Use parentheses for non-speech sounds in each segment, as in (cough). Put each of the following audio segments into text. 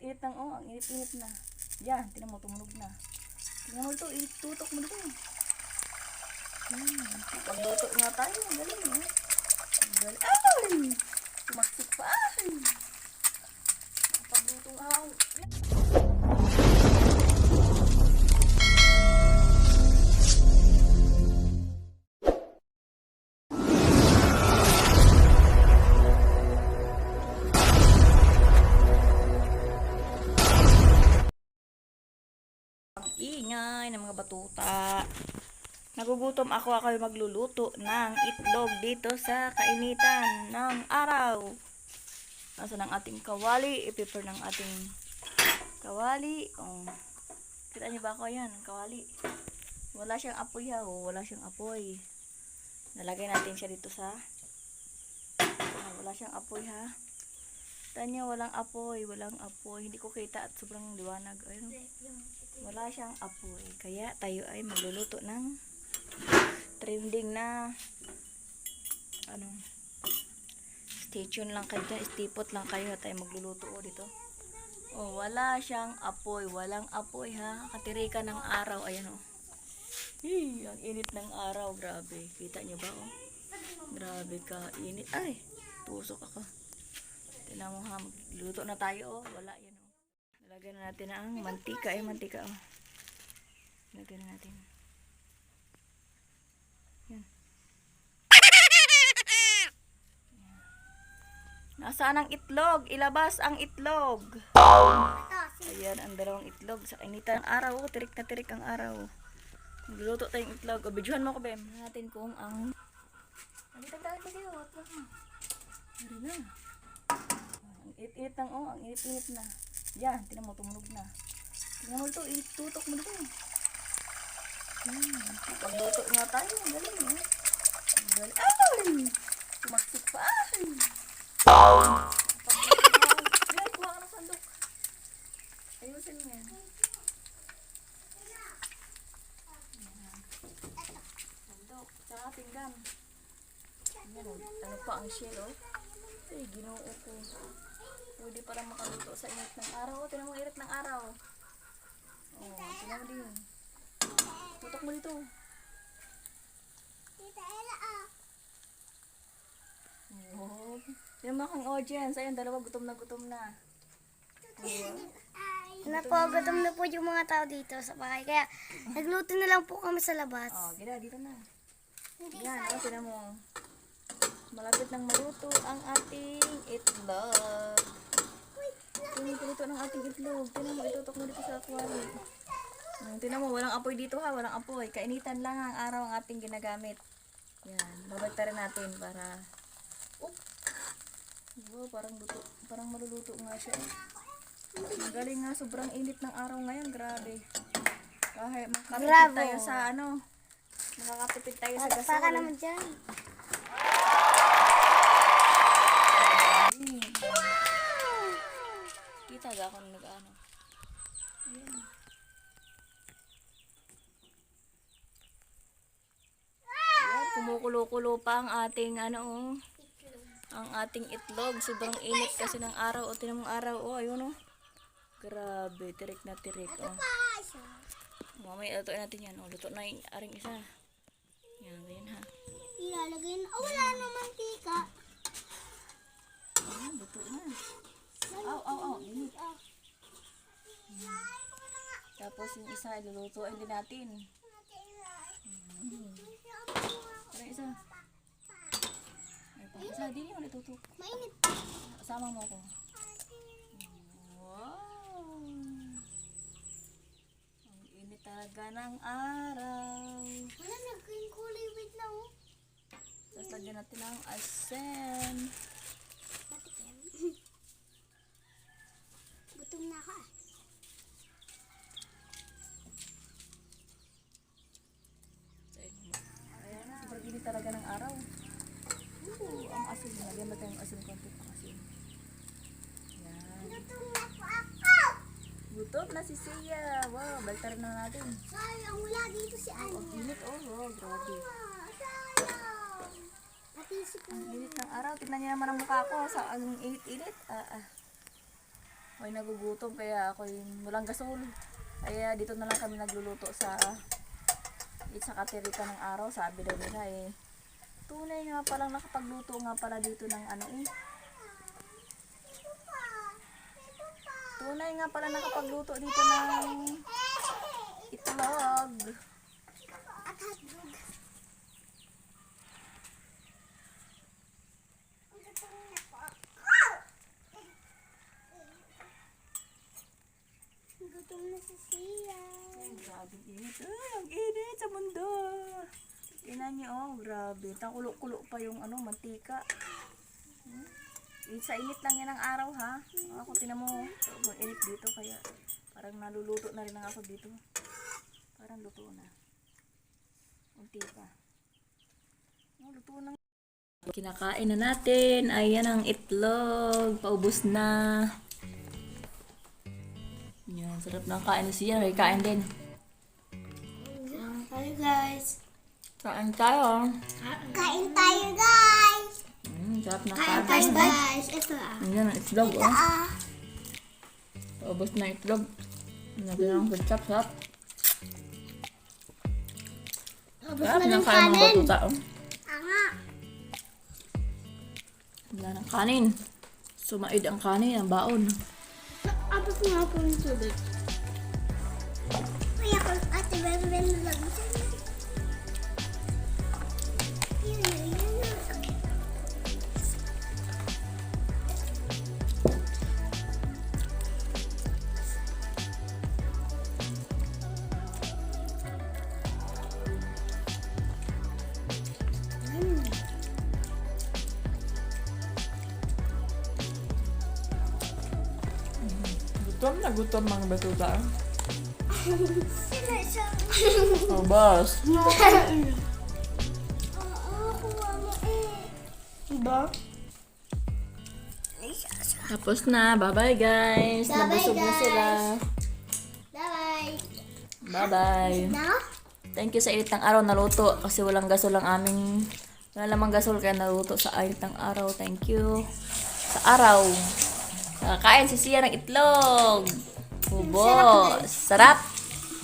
init-init ng oh, ang init-init na. Yan, tinan mo, tumunog na. Tingnan mo ito, itutok mo dito. Hmm, pagluto nga tayo, galing eh. Galing. Ay! Tumaksik pa. Ay! Batuta. Nagugutom ako ako magluluto ng itlog dito sa kainitan ng araw. Nasa ng ating kawali, i-prepare ng ating kawali. Oh. Kita niyo ba ako yan, kawali? Wala siyang apoy ha, oh. wala siyang apoy. Nalagay natin siya dito sa Ah, wala siyang apoy ha. Tanya, walang apoy, walang apoy. Hindi ko kita at sobrang liwanag. Ayun. Wala siyang apoy. Kaya tayo ay magluluto ng trending na ano stay tuned lang kayo dyan. Stipot lang kayo at tayo magluluto o dito. Oh, wala siyang apoy. Walang apoy ha. Katirikan ng araw. Ayan o. Hey, ang init ng araw. Grabe. Kita niyo ba oh? Grabe ka. Init. Ay, tusok ako. Tingnan mo ha. Magluto na tayo oh. Wala yan oh. Nalagyan na natin ang mantika. Ay, mantika oh. Nalagyan na natin. Yan. Nasaan ang itlog? Ilabas ang itlog. Ayan, ang dalawang itlog. Sa kainitan ng araw. Oh, tirik na tirik ang araw. Magluluto tayong itlog. O, mo ko, Bem. Natin kung ang... Nandito tayo kasi. Dari na. Ang init-init ng, oh. Ang init-init na. Yan, tinan mo, tumunog na. Tingnan mo ito, itutok mo dito. Hmm, pagluto nga tayo. Galing, eh. Galing. Ay! Tumaksik pa. Ay! Yan, kuha ka ng sandok. Ayusin mo yan. Sandok, tsaka pinggan. Ano pa ang shell, oh. Ay, ginoo ko. Pwede para makaluto sa init ng araw. Oh, tinan mo init ng araw. Oh, tinan mo din. Tutok mo dito. Oh. Yung mga kang audience, ayun, dalawa gutom na gutom na. Napogutom na po yung mga tao dito sa bahay. Kaya nagluto na lang po kami sa labas. Oh, gila, dito na. Yan, oh, tinan mo. Malapit nang maluto ang ating itlog. Dito ng ating itlog. Tinan mo, itutok mo dito sa aquarium. Hmm, tinan mo, walang apoy dito ha, walang apoy. Kainitan lang ang araw ang ating ginagamit. Yan, babagtarin natin para... Oop! Wow, parang luto, parang maluluto nga siya. Ang galing nga, sobrang init ng araw ngayon, grabe. Kahit makakatipid Bravo. tayo sa ano, makakatipid tayo sa gasol. Palakpakan naman dyan. Hmm. Kita ga ako nag-ano. Ayan. Ayan, kumukulo-kulo pa ang ating ano oh. Ang ating itlog. Sobrang init kasi ng araw. O, tinan mong araw. O, ayun oh. Grabe, tirik na tirik. Oh. Mamaya lutuin natin yan. O, luto na yung aring isa. Yan, ganyan ha. Ilalagay na. Oh, wala naman tika. Ayan, luto na. Aw, aw, aw. Init. Tapos yung isa, ilulutuin din natin. Mm. Tara, isa. Ay, pa, isa, di mo natutok. Mainit. Sama mo ko. Wow! Ang init talaga ng araw. Wala naging kulay wait na oh. Tapos lagyan natin ng asen. Matikim. Gutom na ka. Ayan na, sobrang init talaga ng araw. Ooh, ang asin. Lagyan mo tayong asin konti pang asin. Yan. Gutom na po ako. Gutom na si Sia. Wow, baltarin na natin. Sayang wala dito si Oh, Ano. ang init. Oh, wow, grabe. Sayang. Pati si Ang init ng araw. Tignan niyo naman ang mukha ko. Sa ang init-init. Ah, ah. Ako'y nagugutom kaya ako'y walang gasol. Kaya dito na lang kami nagluluto sa sa katirita ng araw. Sabi daw nila eh. Tunay nga palang nakapagluto nga pala dito ng ano eh. Tunay nga pala nakapagluto dito ng itlog. Gutom na si Sia. Grabe init. Ay, ang init sa mundo. Tingnan niyo, oh, grabe. Takulo-kulo pa yung ano, mantika. Hmm? Sa init lang yan ang araw, ha? Ako, tinan mo, init dito, kaya parang naluluto na rin ako dito. Parang luto na. Unti pa. Oh, luto na. Kinakain na natin. Ayan ang itlog. Paubos na. Yan, sarap ng kain ni siya. May kain din. Hi guys. Kain tayo. Kain tayo guys. Mm, sarap ng Kain tayo guys. Ito ah. Yan ang itlog, oh. Ah. Paubos na itlog. Lagyan ng ketchup, sarap. Tapos Sarap na ng ng kain mga kanin. batuta, oh. Anga. Wala ng kanin. Sumaid ang kanin, ang baon. Tapos nga po yung tubig. Kaya ko ate bebe bebe lang. Gutom na gutom mga. (laughs) Oh, mo eh. Diba? Tapos na. Bye-bye, guys. Bye-bye, Nabusog na guys. sila. Bye-bye. Bye-bye. Thank you sa init ng araw naluto kasi walang gasol ang aming wala lamang gasol kaya naluto sa init ng araw. Thank you. Sa araw. Nakakain si Sia ng itlog. Ubos. Sarap.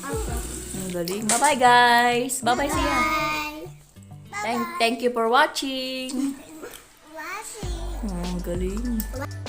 Ang galing. Bye-bye guys. Bye-bye Sia. Bye. Thank, thank you for watching. Washing. Ang galing.